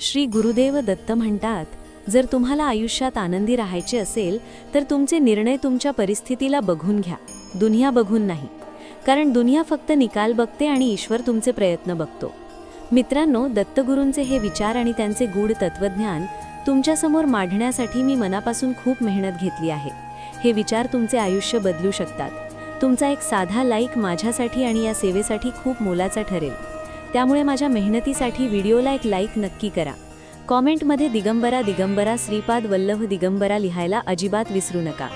श्री गुरुदेव दत्त म्हणतात जर तुम्हाला आयुष्यात आनंदी राहायचे असेल तर तुमचे निर्णय तुमच्या परिस्थितीला बघून घ्या. दुनिया बघून नाही. कारण दुनिया फक्त निकाल बघते आणि ईश्वर तुमचे प्रयत्न बघतो. मित्रांनो दत्तगुरूंचे हे विचार आणि त्यांचे गूढ तत्वज्ञान तुमच्यासमोर मांडण्यासाठी मी मनापासून खूप मेहनत घेतली आहे. हे विचार तुमचे आयुष्य बदलू शकतात. तुमचा एक साधा लाईक माझ्यासाठी आणि या सेवेसाठी खूप मोलाचा ठरेल. त्यामुळे माझ्या मेहनतीसाठी व्हिडिओला एक लाईक नक्की करा. कॉमेंटमध्ये दिगंबरा दिगंबरा श्रीपाद वल्लभ दिगंबरा लिहायला अजिबात विसरू नका.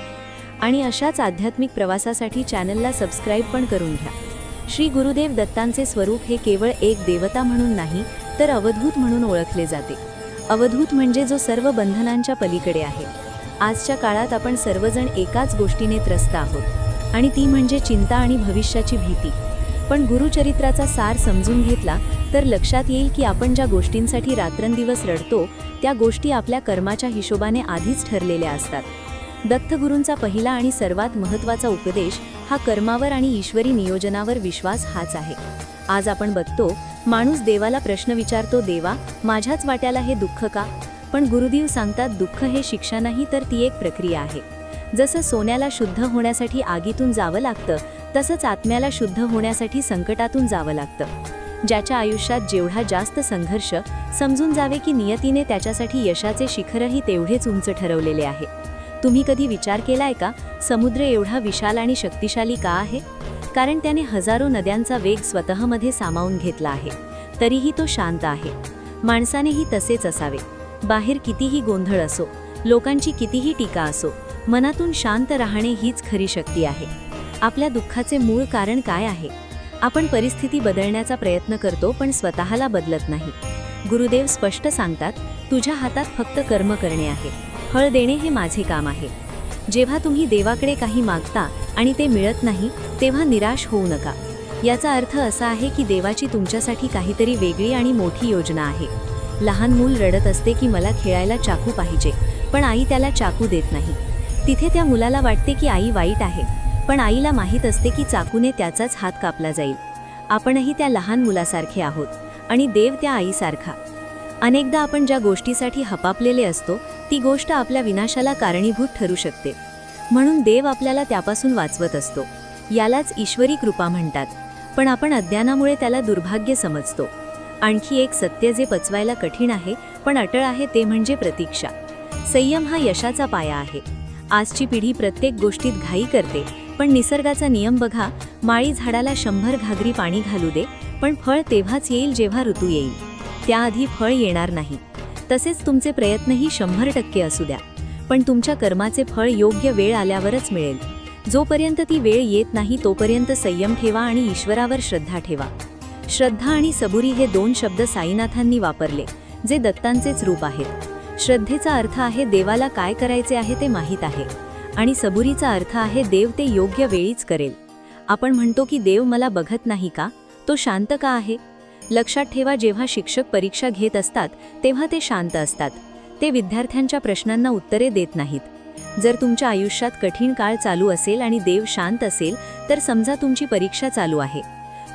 आणि अशाच आध्यात्मिक प्रवासासाठी चॅनलला सबस्क्राईब पण करून घ्या. श्री गुरुदेव दत्तांचे स्वरूप हे केवळ एक देवता म्हणून नाही तर अवधूत म्हणून ओळखले जाते. अवधूत म्हणजे जो सर्व बंधनांच्या पलीकडे आहे. आजच्या काळात आपण सर्वजण एकाच गोष्टीने त्रस्त आहोत. आणि ती म्हणजे चिंता आणि भविष्याची भीती. पण गुरुचरित्राचा सार समजून घेतला तर लक्षात येईल की आपण ज्या गोष्टींसाठी रात्रंदिवस रडतो त्या गोष्टी आपल्या कर्माच्या हिशोबाने आधीच ठरलेल्या असतात. दत्तगुरूंचा पहिला आणि सर्वात महत्त्वाचा उपदेश हा कर्मावर आणि ईश्वरी नियोजनावर विश्वास हाच आहे. आज आपण बघतो माणूस देवाला प्रश्न विचारतो देवा माझ्याच वाट्याला हे दुःख का? पण गुरुदेव सांगतात दुःख हे शिक्षा नाही तर ती एक प्रक्रिया आहे. जसं सोन्याला शुद्ध होण्यासाठी आगीतून जावं लागतं तसंच आत्म्याला शुद्ध होण्यासाठी संकटातून जावं लागतं. ज्याच्या आयुष्यात जेवढा जास्त संघर्ष समजून जावे की नियतीने त्याच्यासाठी यशाचे शिखरही तेवढेच उंच ठरवलेले आहे. तुम्ही कधी विचार केलाय का समुद्र एवढा विशाल आणि शक्तिशाली का आहे? कारण त्याने हजारो नद्यांचा वेग स्वतःमध्ये सामावून घेतला आहे. तरीही तो शांत आहे. माणसानेही तसेच असावे. बाहेर कितीही गोंधळ असो लोकांची कितीही टीका असो मनातून शांत राहणे हीच खरी शक्ती आहे. आपल्या दुःखाचे मूळ कारण काय आहे? आपण परिस्थिती बदलण्याचा प्रयत्न करतो पण स्वतःला बदलत नाही. गुरुदेव स्पष्ट सांगतात तुझ्या हातात फक्त कर्म करणे आहे. फळ देणे हे माझे काम आहे. जेव्हा तुम्ही देवाकडे काही मागता आणि ते मिळत नाही तेव्हा निराश होऊ नका. याचा अर्थ असा आहे की देवाची तुमच्यासाठी काहीतरी वेगळी आणि मोठी योजना आहे. लहान मूल रडत असते की मला खेळायला चाकू पाहिजे पण आई त्याला चाकू देत नाही. तिथे त्या मुलाला वाटते की आई वाईट आहे. पण आईला माहीत असते की चाकूने त्याचाच हात कापला जाईल. आपणही त्या लहान मुलासारखे आहोत आणि देव त्या आईसारखा. अनेकदा आपण ज्या गोष्टीसाठी हपापलेले असतो ती गोष्ट आपल्या विनाशाला कारणीभूत ठरू शकते. म्हणून देव आपल्याला त्यापासून वाचवत असतो. यालाच ईश्वरी कृपा म्हणतात. पण आपण अज्ञानामुळे त्याला दुर्भाग्य समजतो. आणखी एक सत्य जे पचवायला कठीण आहे पण अटळ आहे ते म्हणजे प्रतीक्षा. संयम हा यशाचा पाया आहे. आजची पिढी प्रत्येक गोष्टीत घाई करते पण निसर्गाचा नियम बघा माळी झाडाला शंभर घागरी पाणी घालू दे पण फळ तेव्हाच येईल जेव्हा ऋतू येईल. त्याआधी फळ येणार नाही. तसेच तुमचे प्रयत्नही शंभर टक्के असू द्या. पण तुमच्या कर्माचे फळ योग्य वेळ आल्यावरच मिळेल. जोपर्यंत ती वेळ येत नाही तोपर्यंत संयम ठेवा आणि ईश्वरावर श्रद्धा ठेवा. श्रद्धा आणि सबुरी हे दोन शब्द साईनाथांनी वापरले जे दत्तांचेच रूप आहेत. श्रद्धेचा अर्थ आहे देवाला काय करायचे आहे ते माहीत आहे. आणि सबुरीचा अर्थ आहे देव ते योग्य वेळीच करेल. आपण म्हणतो की देव मला बघत नाही का? तो शांत का आहे? लक्षात ठेवा जेव्हा शिक्षक परीक्षा घेत असतात तेव्हा ते शांत असतात. ते विद्यार्थ्यांच्या प्रश्नांना उत्तरे देत नाहीत. जर तुमच्या आयुष्यात कठीण काळ चालू असेल आणि देव शांत असेल तर समजा तुमची परीक्षा चालू आहे.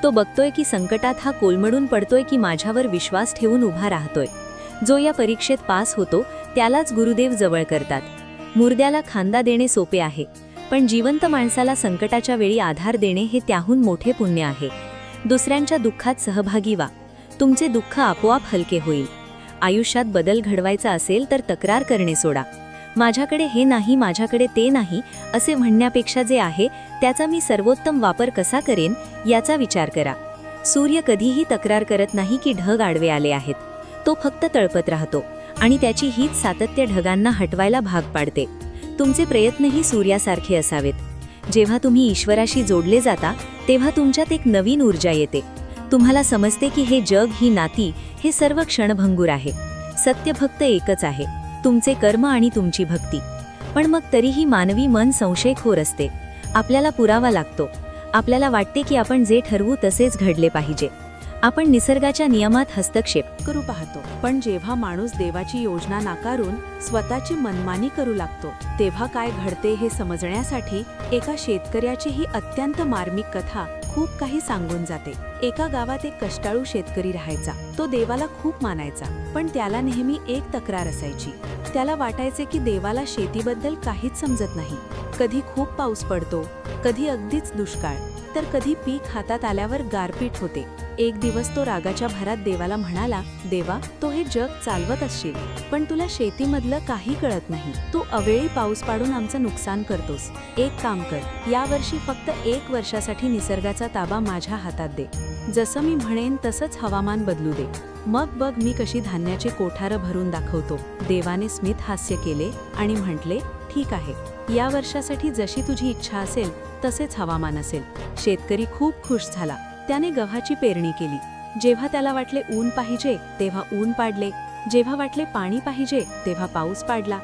तो बघतोय की संकटात हा कोलमडून पडतोय की माझ्यावर विश्वास ठेवून उभा राहतोय. जो या परीक्षेत पास होतो त्यालाच गुरुदेव जवळ करतात. मुर्द्याला खांदा देणे सोपे आहे पण जिवंत माणसाला संकटाच्या वेळी आधार देणे हे त्याहून मोठे पुण्य आहे. दुसऱ्यांच्या दुःखात सहभागी व्हा. तुमचे दुःख आपोआप हलके होईल. आयुष्यात बदल घडवायचा असेल तर तक्रार करणे सोडा. माझ्याकडे हे नाही माझ्याकडे ते नाही असे म्हणण्यापेक्षा जे आहे त्याचा मी सर्वोत्तम वापर कसा करेन याचा विचार करा. सूर्य कधीही तक्रार करत नाही की ढग आडवे आले आहेत. तो फक्त तळपत राहतो. आणि त्याची हीच सातत्य ढगांना हटवायला भाग पाडते. तुमचे प्रयत्नही सूर्यासारखे असावेत. जेव्हा तुम्ही ईश्वराशी जोडले जाता तेव्हा तुमच्यात एक नवीन ऊर्जा येते. तुम्हाला समजते की हे जग ही नाती हे सर्व क्षणभंगूर आहे. सत्य फक्त एकच आहे. तुमचे कर्म आणि तुमची भक्ती. पण मग तरीही मानवी मन संशयखोर असते. आपल्याला पुरावा लागतो. आपल्याला वाटते की आपण जे ठरवू तसेच घडले पाहिजे. आपण निसर्गाच्या नियमात हस्तक्षेप करू पाहतो. पण जेव्हा माणूस देवाची योजना नाकारून स्वतःची मनमानी करू लागतो तेव्हा काय घडते हे समजण्यासाठी एका शेतकऱ्याची ही अत्यंत मार्मिक कथा खूप काही सांगून जाते. एका गावात एक कष्टाळू शेतकरी राहायचा. तो देवाला खूप मानायचा पण त्याला नेहमी एक तक्रार असायची. त्याला वाटायचे की देवाला शेतीबद्दल काहीच समजत नाही. कधी खूप पाऊस पडतो कधी अगदीच दुष्काळ. तर कधी पीक हातात आल्यावर गारपीट होते. एक दिवस तो रागाच्या भरात देवाला म्हणाला देवा तो हे जग चालवत असशील पण तुला शेतीमधलं काही कळत नाही. तू अवेळी पाऊस पाडून आमचं नुकसान करतोस. एक काम कर यावर्षी फक्त एक वर्षासाठी निसर्गाचा ताबा माझ्या हातात दे. जसं मी म्हणेन तसंच हवामान बदलू दे. मग बघ मी कशी धान्याचे कोठारं भरून दाखवतो. देवाने स्मित हास्य केले आणि म्हटले ठीक आहे. या वर्षासाठी जशी तुझी इच्छा असेल तसेच हवामान असेल. शेतकरी खूप खुश झाला. त्याने गव्हाची पेरणी केली. जेव्हा त्याला वाटले ऊन पाहिजे तेव्हा ऊन पाडले. जेव्हा वाटले पाणी पाहिजे तेव्हा पाऊस पाडला.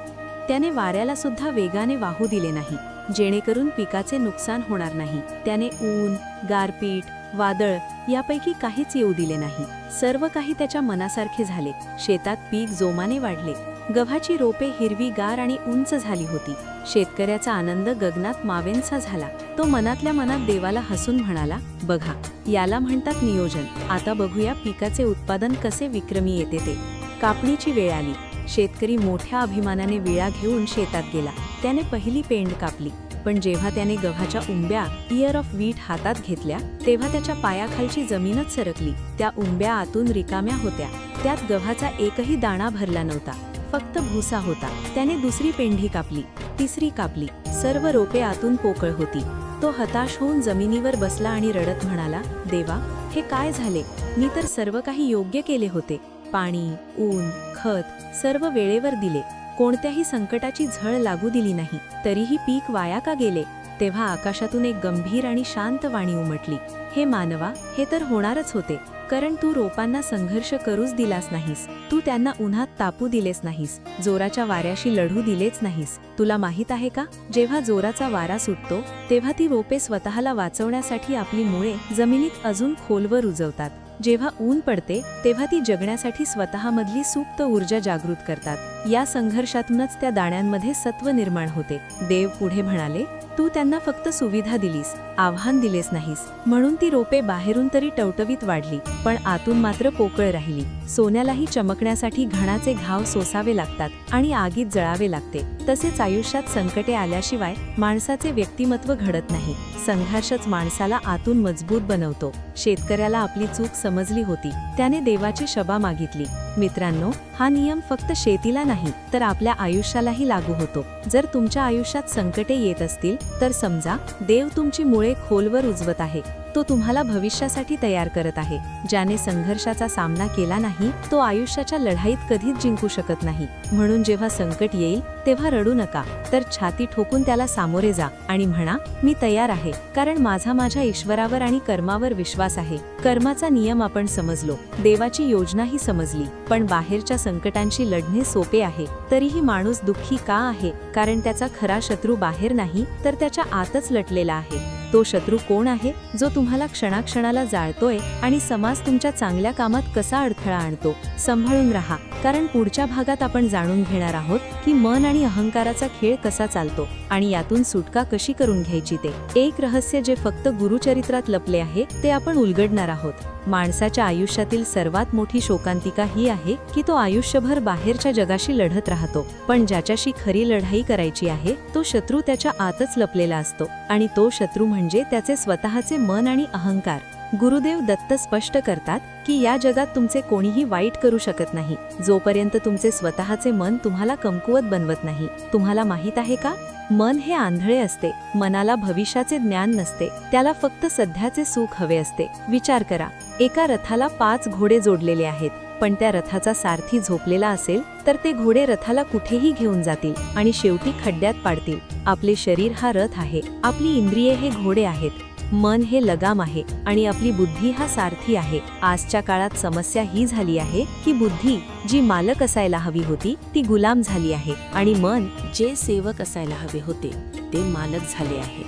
त्याने वाऱ्याला सुद्धा वेगाने वाहू दिले नाही. जेणेकरून पिकाचे नुकसान होणार नाही. त्याने ऊन गारपीट वादळ यापैकी काहीच येऊ दिले नाही. सर्व काही त्याच्या मनासारखे झाले. शेतात पीक जोमाने वाढले. गव्हाची रोपे हिरवी गार आणि उंच झाली होती. शेतकऱ्याचा आनंद गगनात मावेंचा झाला. तो मनातल्या मनात देवाला हसून म्हणाला बघा याला म्हणतात नियोजन. आता बघूया पिकाचे उत्पादन कसे विक्रमी येते ते. कापणीची वेळ आली. शेतकरी मोठ्या अभिमानाने विळा घेऊन शेतात गेला. त्याने पहिली पेंड कापली. पण जेव्हा त्याने गव्हाच्या उंब्या इयर ऑफ वीट हातात घेतल्या तेव्हा त्याच्या पायाखालची जमीनच सरकली. त्या उंब्या आतून रिकाम्या होत्या. त्यात गव्हाचा एकही दाणा भरला नव्हता. फक्त भुसा होता. त्याने दुसरी पेंढी कापली. तिसरी कापली. सर्व रोपे आतून पोकळ होती. तो हताश होऊन जमिनीवर बसला आणि रडत म्हणाला देवा हे काय झाले? मी तर सर्व काही योग्य केले होते. पाणी ऊन खत सर्व वेळेवर दिले. कोणत्याही संकटाची झळ लागू दिली नाही. तरीही पीक वाया का गेले? तेव्हा आकाशातून एक गंभीर आणि शांत वाणी उमटली. हे मानवा हे तर होणारच होते. कारण तू रोपांना संघर्ष करूच दिलास नाहीस. तू त्यांना उन्हात तापू दिलेस नाहीस जोराच्या वाऱ्याशी लढू दिलेच नाहीस. तुला माहीत आहे का? जेव्हा जोराचा वारा सुटतो तेव्हा ती रोपे स्वतःला वाचवण्यासाठी आपली मुळे जमिनीत अजून खोलवर रुजवतात. जेव्हा ऊन पडते तेव्हा ती जगण्यासाठी स्वतःमधली सुप्त ऊर्जा जागृत करतात. या संघर्षातूनच त्या दाण्यांमध्ये सत्व निर्माण होते. देव पुढे म्हणाले तू त्यांना फक्त सुविधा दिलीस आव्हान दिलेस नाहीस. म्हणून ती रोपे बाहेरून तरी टवटवीत वाढली पण आतून मात्र पोकळ राहिली. सोन्यालाही चमकण्यासाठी घणाचे घाव सोसावे लागतात आणि आगीत जळावे लागते. तसेच आयुष्यात संकटे आल्याशिवाय माणसाचे व्यक्तिमत्व घडत नाही. संघर्षच माणसाला आतून मजबूत बनवतो. शेतकऱ्याला आपली चूक समजली होती. त्याने देवाची शबा मागितली. मित्रांनो हा नियम फक्त शेतीला नाही तर आपल्या आयुष्यालाही लागू होतो. जर तुमच्या आयुष्यात संकटे येत असतील तर समजा देव तुमची मुळे खोलवर उजवत आहे. तो तुम्हाला भविष्यासाठी तयार करत आहे. ज्याने संघर्षाचा सामना केला नाही तो आयुष्याच्या लढाईत कधीच जिंकू शकत नाही. म्हणून जेव्हा संकट येईल तेव्हा रडू नका. तर छाती ठोकून त्याला सामोरे जा आणि म्हणा मी तयार आहे कारण माझा माझ्या ईश्वरावर आणि कर्मावर विश्वास आहे. कर्माचा नियम आपण समजलो देवाची योजनाही समजली. पण बाहेरच्या संकटांशी लढणे सोपे आहे. तरीही माणूस दुःखी का आहे? कारण त्याचा खरा शत्रू बाहेर नाही तर त्याच्या आतच लटलेला आहे. तो शत्रू कोण आहे जो तुम्हाला क्षणाक्षणाला जाळतोय आणि समाज तुमच्या चांगल्या कामात कसा अडथळा आणतो सांभाळून राहा. कारण पुढच्या भागात आपण जाणून घेणार आहोत की मन आणि अहंकाराचा खेळ कसा चालतो आणि यातून सुटका कशी करून घ्यायची ते. एक रहस्य जे फक्त गुरुचरित्रात लपले आहे ते आपण उलगडणार आहोत. माणसाच्या आयुष्यातील सर्वात मोठी शोकांतिका ही आहे की तो आयुष्यभर बाहेरच्या जगाशी लढत राहतो पण ज्याच्याशी खरी लढाई करायची आहे तो शत्रू त्याच्या आतच लपलेला असतो आणि तो शत्रू म्हणजे त्याचे स्वतःचे मन आणि अहंकार. गुरुदेव दत्त स्पष्ट करतात की या जगात तुमचे कोणीही वाईट करू शकत नाही. जोपर्यंत तुमचे स्वतःचे मन तुम्हाला कमकुवत बनवत नाही. तुम्हाला माहीत आहे का? मन हे आंधळे असते. मनाला भविष्याचे ज्ञान नसते. त्याला फक्त सध्याचे सुख हवे असते. विचार करा. एका रथाला पाच घोडे जोडलेले आहेत. पण त्या रथाचा सारथी झोपलेला असेल तर ते घोडे रथाला कुठेही घेऊन जातील आणि शेवटी खड्ड्यात पाडतील. आपले शरीर हा रथ आहे. आपली इंद्रिये हे घोडे आहेत. मन हे लगाम आहे आणि आपली बुद्धी हा सारथी आहे. आजच्या काळात समस्या ही झाली आहे की बुद्धी जी मालक असायला हवी होती ती गुलाम झाली आहे आणि मन जे सेवक असायला हवे होते ते मालक झाले आहे.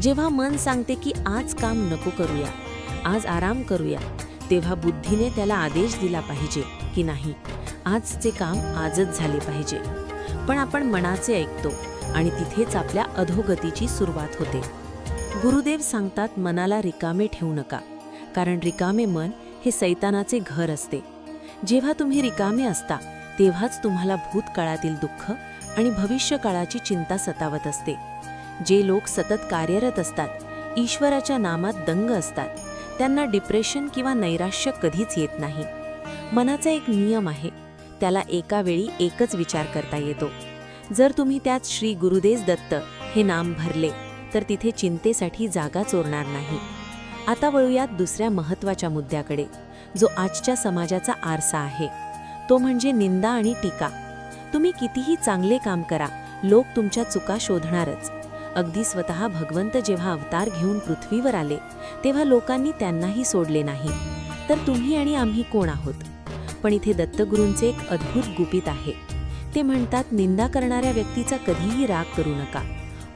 जेव्हा मन सांगते की आज काम नको करूया आज आराम करूया तेव्हा बुद्धीने त्याला आदेश दिला पाहिजे की नाही. आजचे काम आजच झाले पाहिजे. पण आपण मनाचे ऐकतो आणि तिथेच आपल्या अधोगतीची सुरुवात होते. गुरुदेव सांगतात मनाला रिकामे ठेवू नका कारण रिकामे मन हे सैतानाचे घर असते. जेव्हा तुम्ही रिकामे असता तेव्हाच तुम्हाला भूतकाळातील दुःख आणि भविष्यकाळाची चिंता सतावत असते. जे लोक सतत कार्यरत असतात ईश्वराच्या नामात दंग असतात. त्यांना डिप्रेशन किंवा नैराश्य कधीच येत नाही. मनाचा एक नियम आहे. त्याला एका वेळी एकच विचार करता येतो. जर तुम्ही त्यात श्री गुरुदेव दत्त हे नाम भरले तर तिथे चिंतेसाठी जागा चोरणार नाही. आता वळूयात दुसऱ्या महत्त्वाच्या मुद्द्याकडे जो आजच्या समाजाचा आरसा आहे. तो म्हणजे निंदा आणि टीका. तुम्ही कितीही चांगले काम करा लोक तुमच्या चुका शोधणारच. अगदी स्वतः भगवंत जेव्हा अवतार घेऊन पृथ्वीवर आले तेव्हा लोकांनी त्यांनाही सोडले नाही. तर तुम्ही आणि आम्ही कोण आहोत? पण इथे दत्तगुरूंचे एक अद्भुत गुपित आहे. ते म्हणतात निंदा करणाऱ्या व्यक्तीचा कधीही राग करू नका.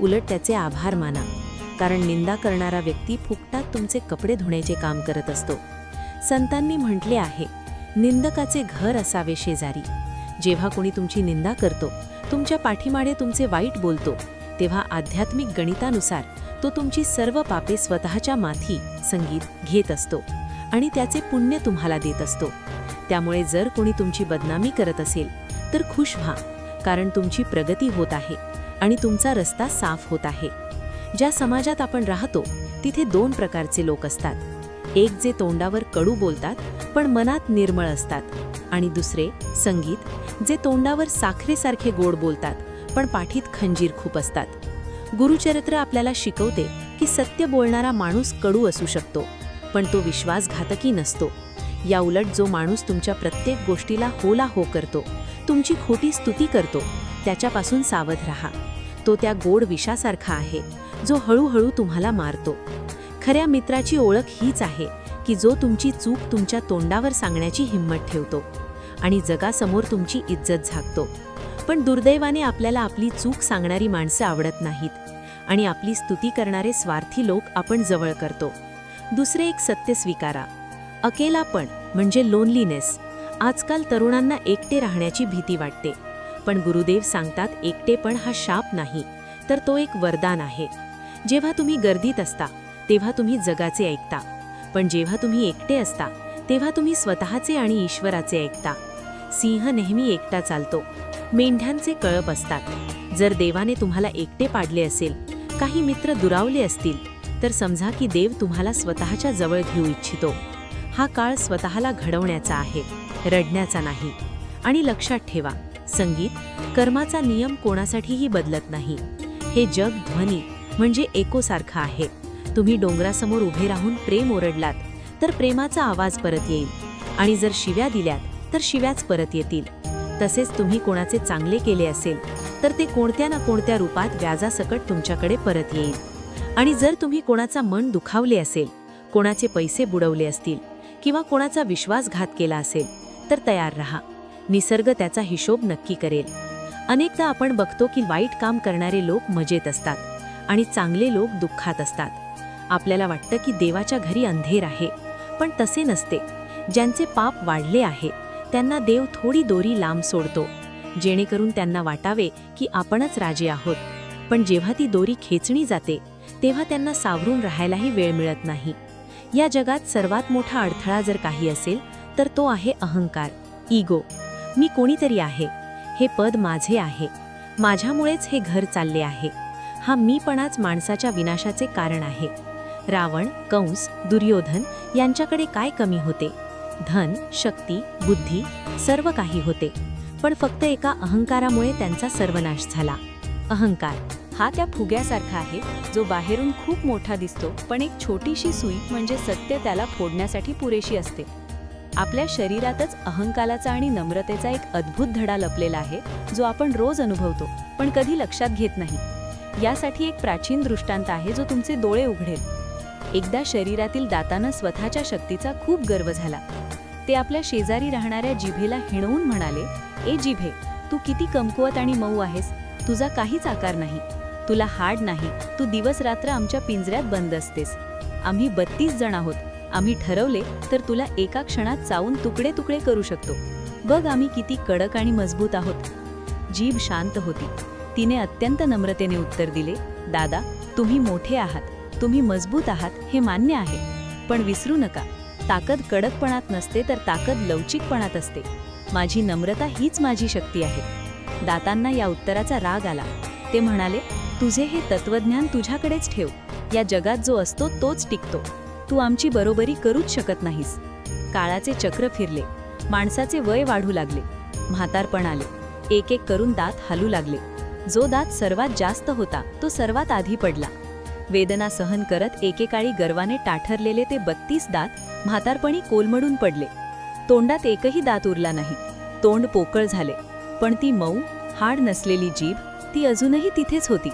उलट त्याचे आभार माना. कारण निंदा करणारा व्यक्ती फुकटात तुमचे कपडे धुण्याचे काम करत असतो. संतांनी म्हटले आहे निंदकाचे घर असावे शेजारी. जेव्हा कोणी तुमची निंदा करतो तुमच्या पाठीमागे तुमचे वाईट बोलतो. तेव्हा आध्यात्मिक गणितानुसार तो तुमची सर्व पापे स्वतःच्या माथी संगीत घेत असतो आणि त्याचे पुण्य तुम्हाला देत असतो. त्यामुळे जर कोणी तुमची बदनामी करत असेल तर खुश व्हा कारण तुमची प्रगती होत आहे आणि तुमचा रस्ता साफ होत आहे. ज्या समाजात आपण राहतो तिथे दोन प्रकारचे लोक असतात. एक जे तोंडावर कडू बोलतात पण मनात निर्मळ असतात. आणि दुसरे संगीत जे तोंडावर साखरेसारखे गोड बोलतात. पण पाठीत खंजीर खूप असतात. गुरुचरित्र आपल्याला शिकवते की सत्य बोलणारा माणूस कडू असू शकतो पण तो विश्वासघातकी नसतो. या उलट जो माणूस तुमच्या प्रत्येक गोष्टीला होला हो करतो तुमची खोटी स्तुती करतो त्याच्यापासून सावध राहा. तो त्या गोड विषासारखा आहे जो हळूहळू तुम्हाला मारतो. खऱ्या मित्राची ओळख हीच आहे की जो तुमची चूक तुमच्या तोंडावर सांगण्याची हिंमत ठेवतो आणि जगासमोर तुमची इज्जत झाकतो. पण दुर्दैवाने आपल्याला आपली चूक सांगणारी माणसं आवडत नाहीत. आणि आपली स्तुती करणारे स्वार्थी लोक आपण जवळ करतो. दुसरे एक सत्य स्वीकारा. अकेलापण म्हणजे लोनलीनेस आजकाल तरुणांना एकटे राहण्याची भीती वाटते. पण गुरुदेव सांगतात एकटेपण हा शाप नाही तर तो एक वरदान आहे. जेव्हा तुम्ही गर्दीत असता तेव्हा तुम्ही जगाचे ऐकता. पण जेव्हा तुम्ही एकटे असता तेव्हा तुम्ही स्वतःचे आणि ईश्वराचे ऐकता. सिंह नेहमी एकटा चालतो. मेंढ्यांचे कळप असतात. जर देवाने तुम्हाला एकटे पाडले असेल काही मित्र दुरावले असतील तर समजा की देव तुम्हाला स्वतःच्या जवळ घेऊ इच्छितो. हा काळ स्वतःला घडवण्याचा आहे रडण्याचा नाही. आणि लक्षात ठेवा संगीत कर्माचा नियम कोणासाठीही बदलत नाही. हे जग ध्वनी म्हणजे एकोसारखं आहे. तुम्ही डोंगरासमोर उभे राहून प्रेम ओरडलात तर प्रेमाचा आवाज परत येईल. आणि जर शिव्या दिल्यात तर शिव्याच परत येतील. तसेच तुम्ही कोणाचे चांगले केले असेल तर ते कोणत्या ना कोणत्या रूपात व्याजासकट तुमच्याकडे परत येईल. आणि जर तुम्ही कोणाचा मन दुखावले असेल कोणाचे पैसे बुडवले असतील किंवा कोणाचा विश्वासघात केला असेल तर तयार रहा. निसर्ग त्याचा हिशोब नक्की करेल. अनेकदा आपण बघतो की वाईट काम करणारे लोक मजेत असतात आणि चांगले लोक दुःखात असतात. आपल्याला वाटतं की देवाच्या घरी अंधेर आहे पण तसे नसते. ज्यांचे पाप वाढले आहे त्यांना देव थोडी दोरी लांब सोडतो जेणेकरून त्यांना वाटावे की आपणच राजे आहोत. पण जेव्हा ती दोरी खेचणी जाते तेव्हा त्यांना सावरून राहायलाही वेळ मिळत नाही. या जगात सर्वात मोठा अडथळा जर काही असेल तर तो आहे अहंकार इगो मी कोणीतरी आहे. हे पद माझे आहे. माझ्यामुळेच हे घर चालले आहे. हा मीपणाच माणसाच्या विनाशाचे कारण आहे. रावण कंस दुर्योधन यांच्याकडे काय कमी होते? धन शक्ती बुद्धी सर्व काही होते. पण फक्त एका अहंकारामुळे त्यांचा सर्वनाश झाला. अहंकार हा त्या फुग्यासारखा आहे जो बाहेरून खूप मोठा दिसतो पण एक छोटीशी सुई म्हणजे सत्य त्याला फोडण्यासाठी पुरेशी असते. आपल्या शरीरातच अहंकाराचा आणि नम्रतेचा एक अद्भुत धडा लपलेला आहे जो आपण रोज अनुभवतो पण कधी लक्षात घेत नाही. यासाठी एक प्राचीन दृष्टांत आहे जो तुमचे डोळे उघडेल. एकदा शरीरातील दातानं स्वतःच्या शक्तीचा खूप गर्व झाला. ते आपल्या शेजारी राहणाऱ्या जिभेला हिणवून म्हणाले ए जिभे तू किती कमकुवत आणि मऊ आहेस. तुझा काहीच आकार नाही. तुला हाड नाही. तू दिवस रात्र आमच्या पिंजऱ्यात बंद असतेस. आम्ही बत्तीस जण आहोत. आम्ही ठरवले तर तुला एका क्षणात चावून तुकडे तुकडे करू शकतो. बघ आम्ही किती कडक आणि मजबूत आहोत. जीभ शांत होती. तिने अत्यंत नम्रतेने उत्तर दिले दादा तुम्ही मोठे आहात. तुम्ही मजबूत आहात हे मान्य आहे. पण विसरू नका. ताकद कडकपणात नसते तर ताकद लवचिकपणात असते. माझी नम्रता हीच माझी शक्ती आहे. दातांना या उत्तराचा राग आला. ते म्हणाले तुझे हे तत्वज्ञान तुझ्याकडेच ठेव. या जगात जो असतो तोच टिकतो. तू आमची बरोबरी करूच शकत नाहीस. काळाचे चक्र फिरले. माणसाचे वय वाढू लागले. म्हातारपण आले. एक एक करून दात हालू लागले. जो दात सर्वात जास्त होता तो सर्वात आधी पडला. वेदना सहन करत एकेकाळी गर्वाने टाठरलेले ते बत्तीस दात म्हातारपणी कोलमडून पडले. तोंडात एकही दात उरला नाही. तोंड पोकळ झाले. पण ती मऊ हाड नसलेली जीभ ती अजूनही तिथेच होती.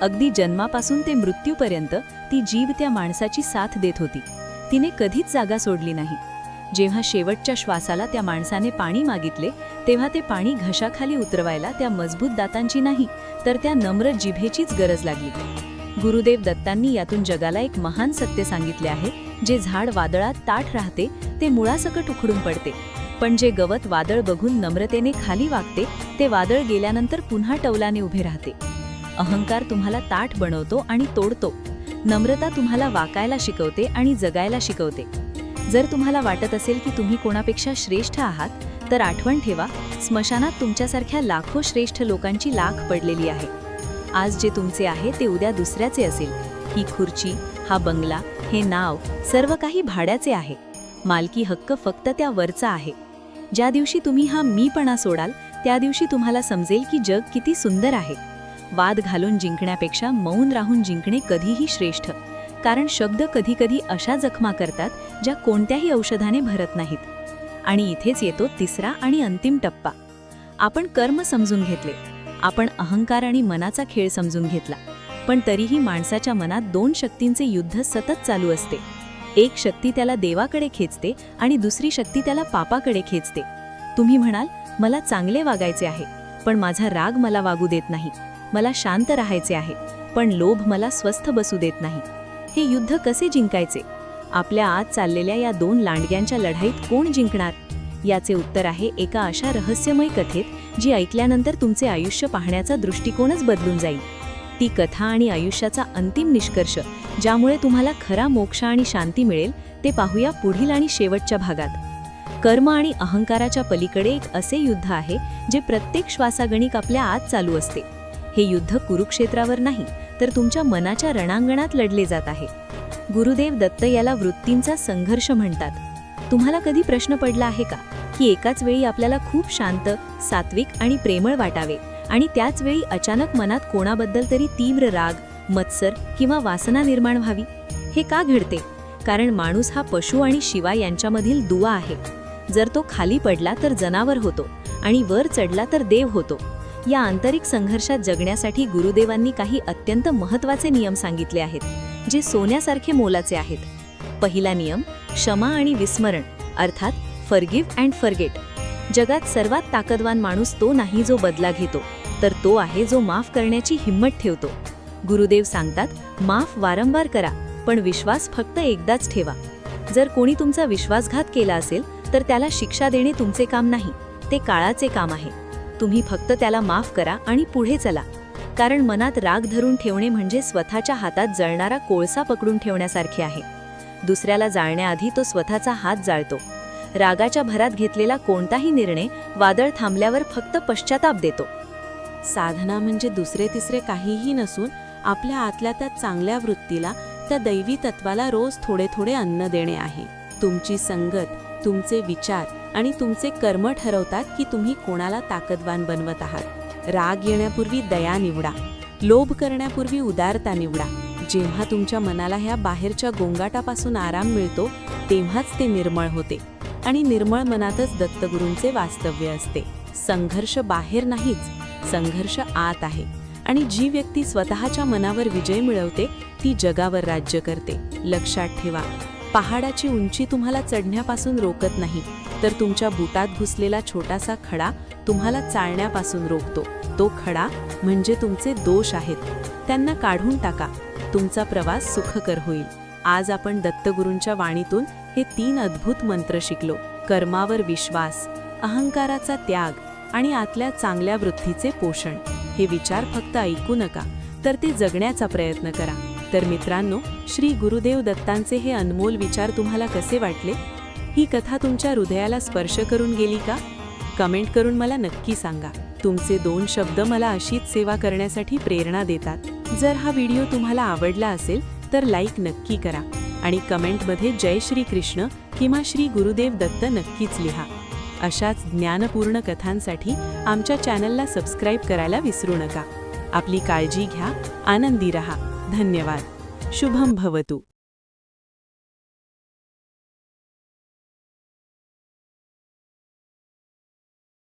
अगदी जन्मापासून ते मृत्यूपर्यंत ती जीभ त्या माणसाची साथ देत होती. तिने कधीच जागा सोडली नाही. जेव्हा शेवटच्या श्वासाला त्या माणसाने पाणी मागितले तेव्हा ते पाणी घशाखाली उतरवायला त्या मजबूत दातांची नाही तर त्या नम्र जिभेचीच गरज लागली. गुरुदेव दत्तांनी यातून जगाला एक महान सत्य सांगितले आहे जे झाड वादळात ताठ राहते ते मुळासकट उखडून पडते. पण जे गवत वादळ बघून नम्रतेने खाली वागते ते वादळ गेल्यानंतर पुन्हा टवलाने उभे राहते. अहंकार तुम्हाला ताठ बनवतो आणि तोडतो. नम्रता तुम्हाला वाकायला शिकवते आणि जगायला शिकवते. जर तुम्हाला वाटत असेल की तुम्ही कोणापेक्षा श्रेष्ठ आहात तर आठवण ठेवा स्मशानात तुमच्यासारख्या लाखो श्रेष्ठ लोकांची लाख पडलेली आहे. आज जे तुमचे आहे ते उद्या दुसऱ्याचे असेल. ही खुर्ची हा बंगला हे नाव सर्व काही भाड्याचे आहे. मालकी हक्क फक्त त्या वरचा आहे. ज्या दिवशी तुम्ही हा मीपणा सोडाल त्या दिवशी तुम्हाला समजेल की जग किती सुंदर आहे. वाद घालून जिंकण्यापेक्षा मौन राहून जिंकणे कधीही श्रेष्ठ. कारण शब्द कधीकधी अशा जखमा करतात ज्या कोणत्याही औषधाने भरत नाहीत. आणि इथेच येतो तिसरा आणि अंतिम टप्पा. आपण कर्म समजून घेतले. आपण अहंकार आणि मनाचा खेळ समजून घेतला. पण तरीही माणसाच्या मनात दोन शक्तींचे युद्ध सतत चालू असते. एक शक्ती त्याला देवाकडे खेचते आणि दुसरी शक्ती त्याला पापाकडे खेचते. तुम्ही म्हणाल मला चांगले वागायचे आहे पण माझा राग मला वागू देत नाही. मला शांत राहायचे आहे पण लोभ मला स्वस्थ बसू देत नाही. हे युद्ध कसे जिंकायचे? आपल्या आत चाललेल्या या दोन लांडग्यांच्या लढाईत कोण जिंकणार? याचे उत्तर आहे एका अशा रहस्यमय कथेत जी ऐकल्यानंतर तुमचे आयुष्य पाहण्याचा दृष्टिकोनच बदलून जाईल. ती कथा आणि आयुष्याचा अंतिम निष्कर्ष ज्यामुळे तुम्हाला खरा मोक्ष आणि शांती मिळेल ते पाहूया पुढील आणि शेवटच्या भागात. कर्म आणि अहंकाराच्या पलीकडे एक असे युद्ध आहे जे प्रत्येक श्वासागणिक आपल्या आत चालू असते. हे युद्ध कुरुक्षेत्रावर नाही तर तुमच्या मनाच्या रणांगणात लढले जात आहे. गुरुदेव दत्त याला वृत्तींचा संघर्ष म्हणतात. तुम्हाला कधी प्रश्न पडला आहे का? की एकाच वेळी आपल्याला खूप शांत सात्विक आणि प्रेमळ वाटावे. आणि त्याच वेळी अचानक मनात कोणाबद्दल तरी तीव्र राग मत्सर किंवा वासना निर्माण व्हावी. हे का घडते? कारण माणूस हा पशु आणि शिवा यांच्यामधील दुवा आहे. जर तो खाली पडला तर जनावर होतो आणि वर चढला तर देव होतो. या आंतरिक संघर्षात जगण्यासाठी गुरुदेवांनी काही अत्यंत महत्त्वाचे नियम सांगितले आहेत जे सोन्यासारखे मोलाचे आहेत. पहिला नियम क्षमा आणि विस्मरण अर्थात फरगिव्ह अँड फरगेट. जगात सर्वात ताकदवान माणूस तो नाही जो बदला घेतो तर तो आहे जो माफ करण्याची हिंमत ठेवतो. गुरुदेव सांगतात माफ वारंवार करा पण विश्वास फक्त एकदाच ठेवा. जर कोणी तुमचा विश्वासघात केला असेल तर त्याला शिक्षा देणे तुमचे काम नाही ते काळाचे काम आहे. तुम्ही फक्त त्याला माफ करा आणि पुढे चला. कारण मनात राग धरून ठेवणे म्हणजे स्वतःच्या हातात जळणारा कोळसा पकडून ठेवण्यासारखे आहे. दुसऱ्याला जाळण्याआधी तो स्वतःचा हात जाळतो. रागाच्या भरात घेतलेला कोणताही निर्णय वादळ थांबल्यावर फक्त पश्चाताप देतो. साधना म्हणजे दुसरे तिसरे काहीही नसून आपल्या आतल्या त्या चांगल्या वृत्तीला त्या दैवी तत्वाला रोज थोडे थोडे अन्न देणे आहे. तुमची संगत तुमचे विचार आणि तुमचे कर्म ठरवतात की तुम्ही कोणाला ताकदवान बनवत आहात. राग येण्यापूर्वी दया निवडा. लोभ करण्यापूर्वी उदारता निवडा. जेव्हा तुमच्या मनाला ह्या बाहेरच्या गोंगाटापासून आराम मिळतो तेव्हाच ते निर्मळ होते. आणि निर्मळ मनातच दत्तगुरूंचे वास्तव्य असते. संघर्ष बाहेर नाहीच संघर्ष आत आहे. आणि जी व्यक्ती स्वतःच्या मनावर विजय मिळवते ती जगावर राज्य करते. लक्षात ठेवा पहाडाची उंची तुम्हाला चढण्यापासून रोकत नाही तर तुमच्या बुटात घुसलेला छोटासा खडा तुम्हाला चालण्यापासून रोखतो. तो खडा म्हणजे तुमचे दोष आहेत. त्यांना काढून टाका. तुमचा प्रवास सुखकर होईल. आज आपण दत्तगुरूंच्या वाणीतून हे तीन अद्भुत मंत्र शिकलो. कर्मावर विश्वास अहंकाराचा त्याग आणि आतल्या चांगल्या वृत्तीचे पोषण. हे विचार फक्त ऐकू नका तर ते जगण्याचा प्रयत्न करा. तर मित्रांनो श्री गुरुदेव दत्तांचे हे अनमोल विचार तुम्हाला कसे वाटले? ही कथा तुमच्या हृदयाला स्पर्श करून गेली का? कमेंट करून मला नक्की सांगा. तुमचे दोन शब्द मला अशीच सेवा करण्यासाठी प्रेरणा देतात. जर हा व्हिडिओ तुम्हाला आवडला असेल तर लाईक नक्की करा. आणि कमेंटमध्ये जय श्री कृष्ण किंवा श्री गुरुदेव दत्त नक्कीच लिहा. अशाच ज्ञानपूर्ण कथांसाठी आमच्या चॅनलला सबस्क्राईब करायला विसरू नका. आपली काळजी घ्या आनंदी रहा. धन्यवाद. शुभम भवतु.